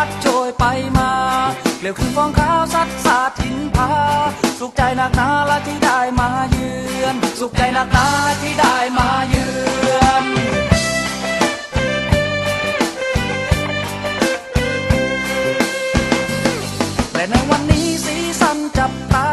พัดโชยไปมาเกลียวคือฟองขาวซัดสาดหินพา สุขใจนักหนาละที่ได้มาเยือน สุขใจนักหนาที่ได้มาเยือนแต่ในวันนี้สีสันจับตา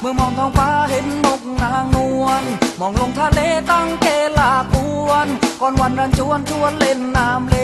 เมื่อมองท้องฟ้าเห็นนกนางนวลมองลงทะเลตั้งเกลาควนก่อนวันรันชวนชวนเล่นน้ำเล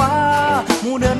apa, muda.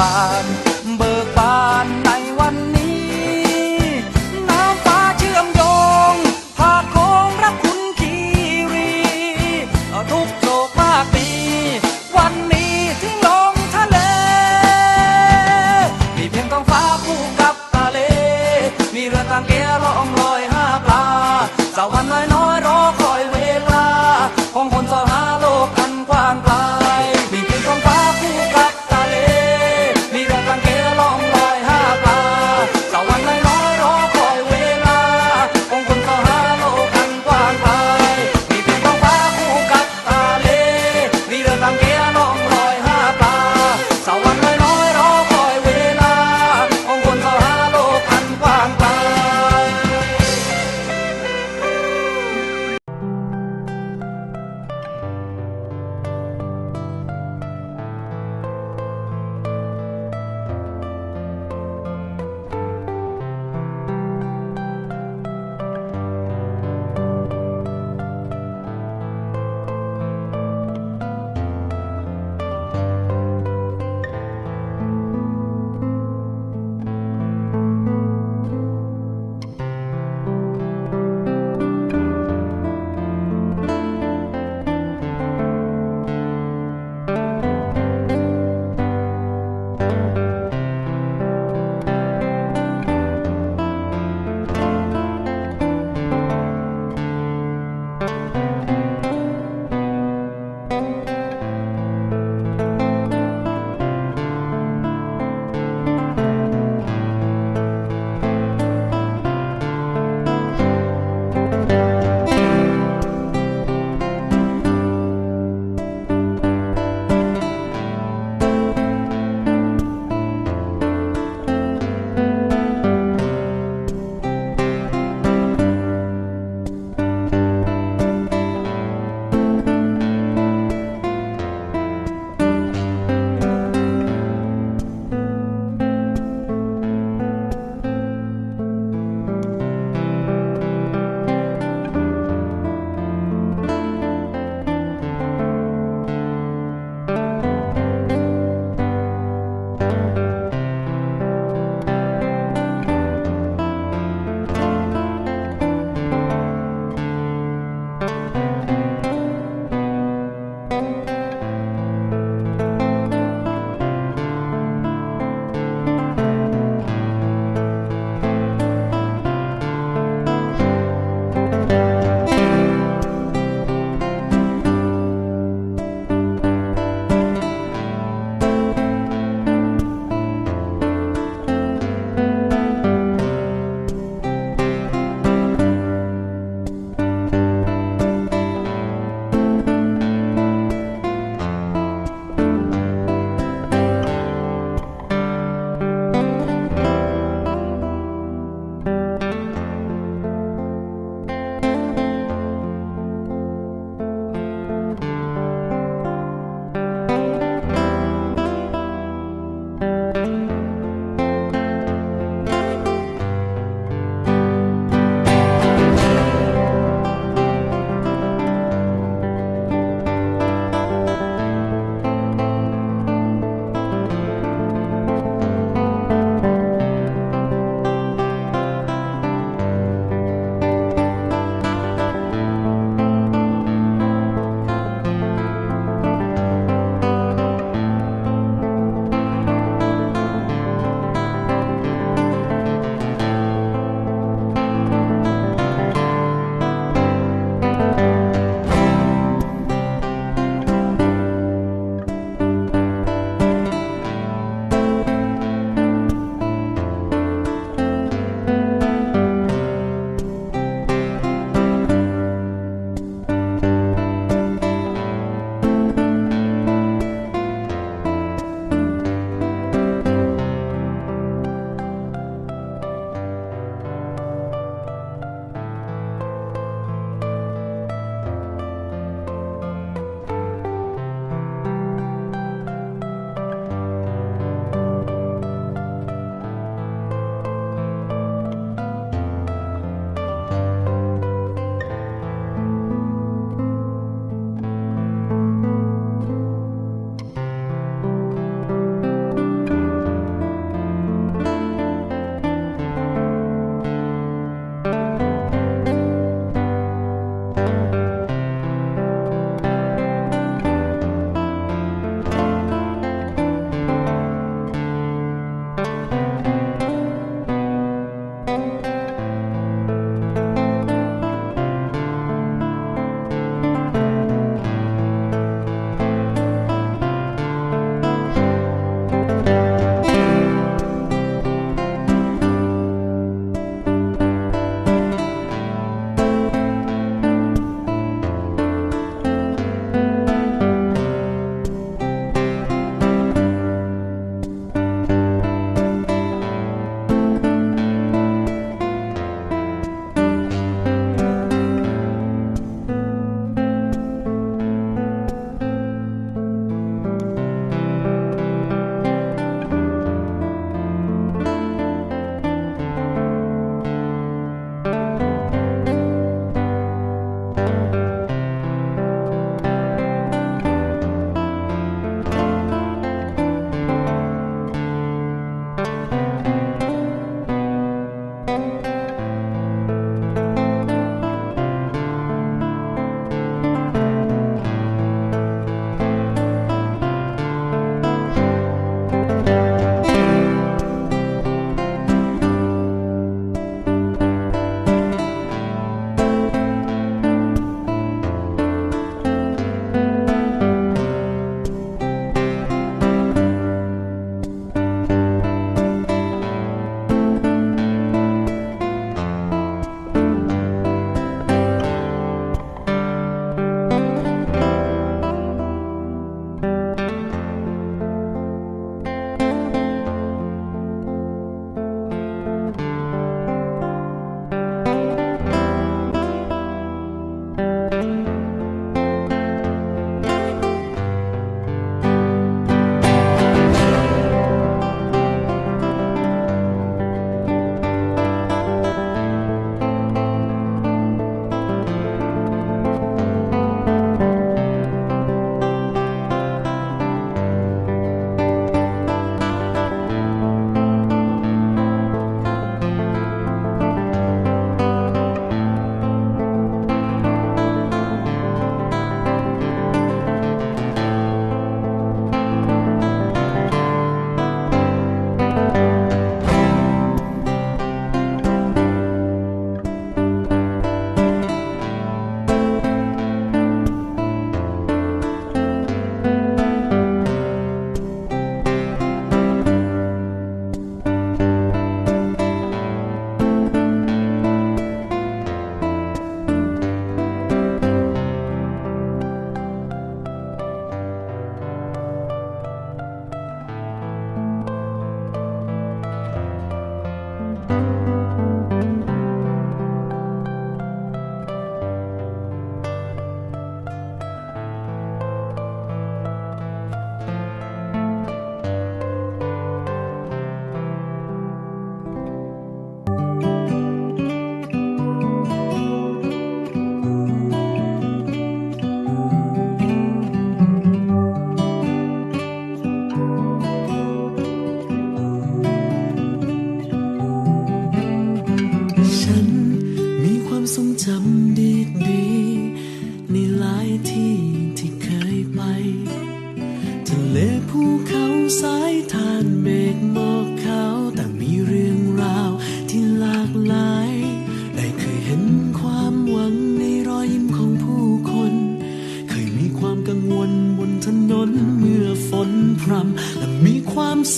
body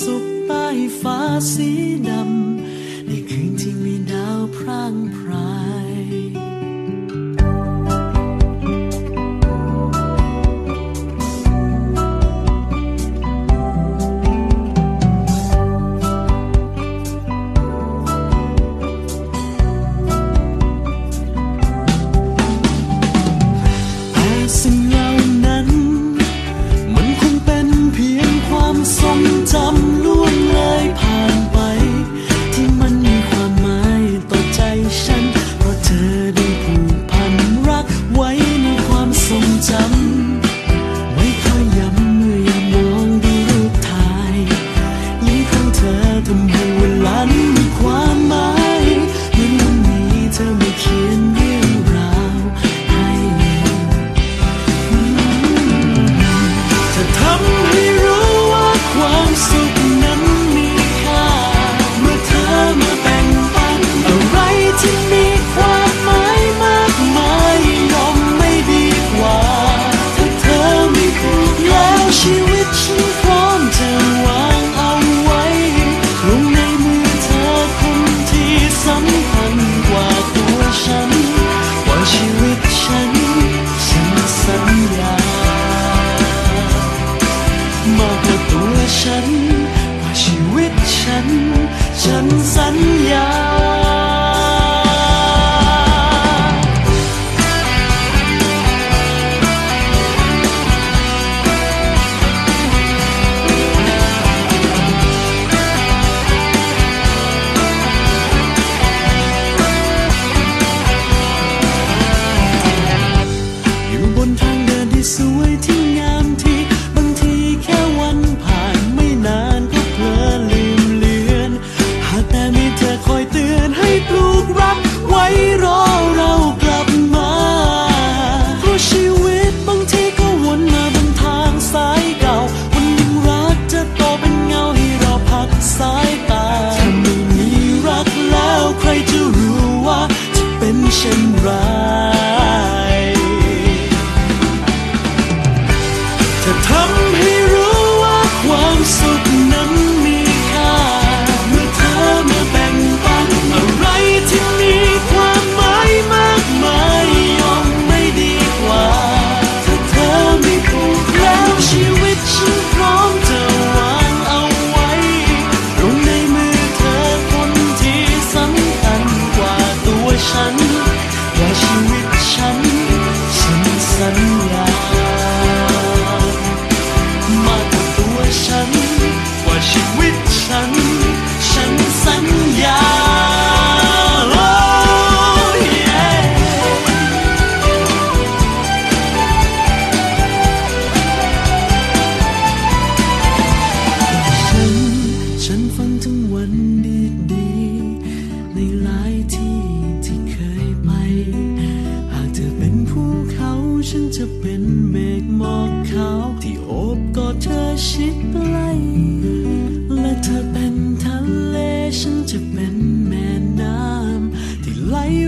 สุขใต้ฟ้าสีดำ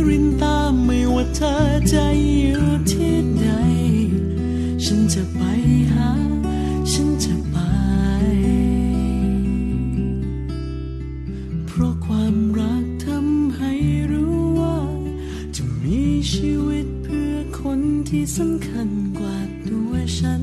รินตามไม่ว่าเธอจะอยู่ที่ใด ฉันจะไปหา ฉันจะไป เพราะความรักทำให้รู้ว่า จะมีชีวิตเพื่อคนที่สำคัญกว่าตัวฉัน